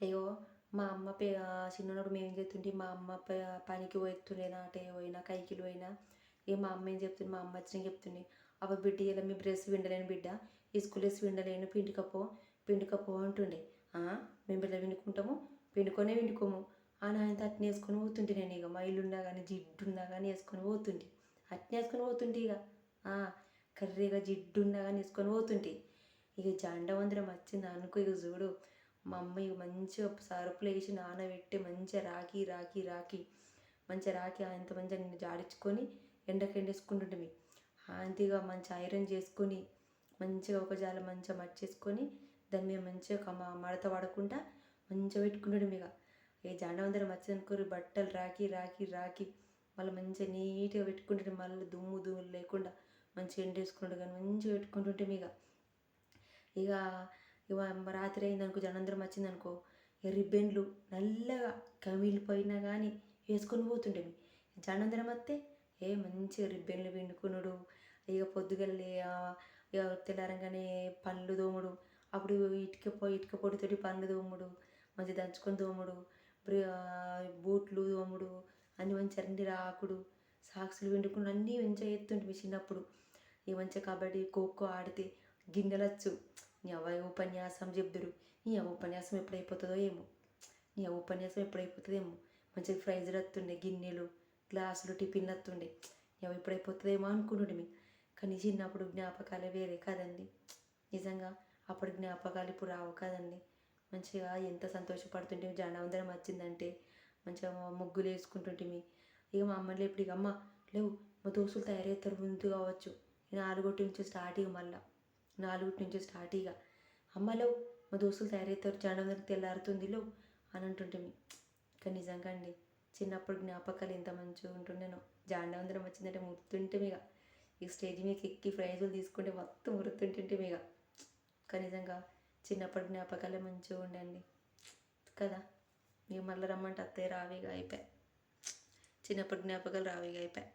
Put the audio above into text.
అయ్యో మా అమ్మ పే చిన్నప్పుడు మేము ఏం చేస్తుంటే మా అమ్మ పనికి పోతుండే నాటే పోయినా కైకిలు పోయినా. ఇక మా అమ్మ ఏం చెప్తుంది మా అమ్మ వచ్చిన చెప్తుండే అవ్వ బిడ్డ ఇలా మీ బ్రెస్ విండలేను బిడ్డ ఈ స్కూల్ వేసి విండలేను పిండికపో పిండికపో అంటుండే. మేము బిడ్డ విండుకుంటాము పిండుకొనే విండుకోము అని ఆయన అట్నే వేసుకొని పోతుంటే నేను ఇక మా ఇల్లున్నా కానీ జిడ్డున్నా కానీ వేసుకొని పోతుంటే అట్నే వేసుకొని పోతుంటే ఇక కర్రీగా జిడ్డున్నా కానీ వేసుకొని పోతుంటే ఇక జండవందరం వచ్చింది అనుకో ఇక చూడు మా అమ్మ మంచిగా సరుపులు వేసి నానబెట్టి మంచిగా రాకి రాకి రాకి మంచిగా రాకి అంత మంచిగా నిన్ను జాడించుకొని ఎండకు ఎండేసుకుంటుంటిమి అంతేగా మంచి ఐరన్ చేసుకొని మంచిగా ఒక జాల మంచిగా మర్చేసుకొని దాని మీద మంచిగా మడత పడకుండా మంచిగా పెట్టుకుంటాడు ఇక ఏ జండవందరం వచ్చిందనుకో బట్టలు రాకి రాకి రాకి మళ్ళీ మంచిగా నీట్గా పెట్టుకుంటుంటే మళ్ళీ దుమ్ము దుమ్ము లేకుండా మంచిగా ఎండేసుకుంటాడు కానీ మంచిగా పెట్టుకుంటుంటే ఇక ఇక ఇక రాత్రి అయిందనుకో జనందరం వచ్చిందనుకో ఇక రిబ్బన్లు నల్లగా కమిలిపోయినా కానీ వేసుకొని పోతుండేవి. జనందరం వస్తే ఏ మంచిగా రిబ్బెన్లు పిండుకునుడు ఇక పొద్దుగల్లే ఇక తెల్లారంగానే పళ్ళు దోముడు అప్పుడు ఇటుక పొ ఇటుక పొడితోటి పళ్ళు దోముడు మంచిగా దంచుకొని దోముడు బూట్లు దోముడు అన్ని మంచిగా అన్ని రాకుడు సాక్సులు పిండుకుని అన్నీ మంచిగా ఎత్తుంటే చిన్నప్పుడు. ఇక మంచిగా కబడ్డీ ఖోఖో ఆడితే గిన్నెలచ్చు. నీ అవ్వ ఉపన్యాసం చెప్దురు. నీ అవ్వ ఉపన్యాసం ఎప్పుడు అయిపోతుందో ఏమో. నీ అవ్వ ఉపన్యాసం ఎప్పుడు అయిపోతుందో ఏమో మంచిగా ప్రైజులు వస్తుండే గిన్నెలు గ్లాసులు టిఫిన్లు వస్తుండే నీ అవ్వ ఎప్పుడు అయిపోతుందేమో అనుకుంటుండే కానీ చిన్నప్పుడు జ్ఞాపకాలే వేరే కదండి. నిజంగా అప్పుడు జ్ఞాపకాలు ఇప్పుడు రావు కదండి. మంచిగా ఎంత సంతోషపడుతుంటే జనందరం వచ్చిందంటే మంచిగా ముగ్గులు వేసుకుంటుంటిమి ఇక మా అమ్మని ఇప్పుడు ఇక అమ్మ లేవు మా దోస్తులు తయారవుతారు ముందు కావచ్చు. నాలుగోటి నుంచి స్టార్ట్ ఇక మళ్ళీ. నాలుగుటి నుంచి స్టార్ట్ ఇక అమ్మలో మా దోస్తులు తయారవుతారు జనం తెల్లారుతుంది అని అంటుంటే కానీ నిజంగా అండి. చిన్నప్పుడు జ్ఞాపకాలు ఎంత మంచిగా ఉంటుండేనో. జాండవందరం వచ్చిందంటే ముర్తుంటే ఇక ఈ స్టేజ్ మీద ఎక్కి ప్రైజులు తీసుకుంటే మొత్తం మురుతుంటుంటే ఇక కానీ నిజంగా చిన్నప్పటి జ్ఞాపకాలే మంచిగా ఉండండి కదా? ఇక మళ్ళీ రమ్మంటే అత్తయ్య రావిగా అయిపోయా. చిన్నప్పటి జ్ఞాపకాలు రావిగా అయిపోయా.